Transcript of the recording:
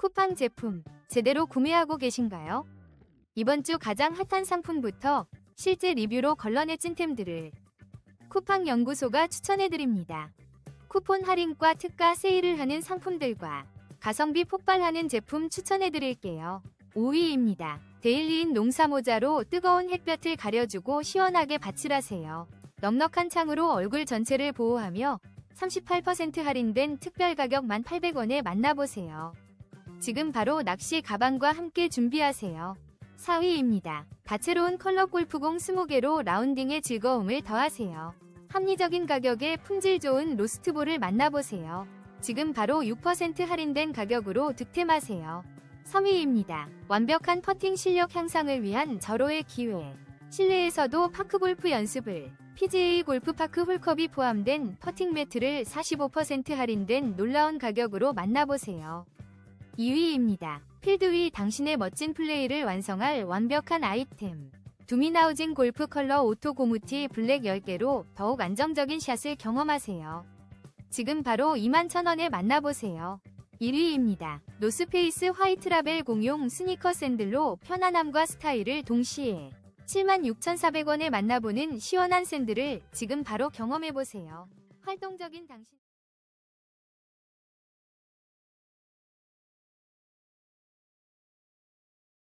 쿠팡 제품 제대로 구매하고 계신가요? 이번 주 가장 핫한 상품부터 실제 리뷰로 걸러내 찐템들을 쿠팡 연구소가 추천해드립니다. 쿠폰 할인과 특가 세일을 하는 상품들과 가성비 폭발하는 제품 추천해드릴게요. 5위입니다. 데일리인 농사모자로 뜨거운 햇볕을 가려주고 시원하게 밭칠하세요. 넉넉한 창으로 얼굴 전체를 보호하며 38% 할인된 특별 가격 1,800원에 만나보세요. 지금 바로 낚시 가방과 함께 준비하세요. 4위입니다. 다채로운 컬러 골프공 20개로 라운딩의 즐거움을 더하세요. 합리적인 가격에 품질 좋은 로스트볼을 만나보세요. 지금 바로 6% 할인된 가격으로 득템하세요. 3위입니다. 완벽한 퍼팅 실력 향상을 위한 절호의 기회. 실내에서도 파크골프 연습을 PGA 골프파크 홀컵이 포함된 퍼팅 매트를 45% 할인된 놀라운 가격으로 만나보세요. 2위입니다. 필드 위 당신의 멋진 플레이를 완성할 완벽한 아이템. 두미나우진 골프 컬러 오토 고무티 블랙 10개로 더욱 안정적인 샷을 경험하세요. 지금 바로 21,000원에 만나보세요. 1위입니다. 노스페이스 화이트 라벨 공용 스니커 샌들로 편안함과 스타일을 동시에 76,400원에 만나보는 시원한 샌들을 지금 바로 경험해보세요. 활동적인 당신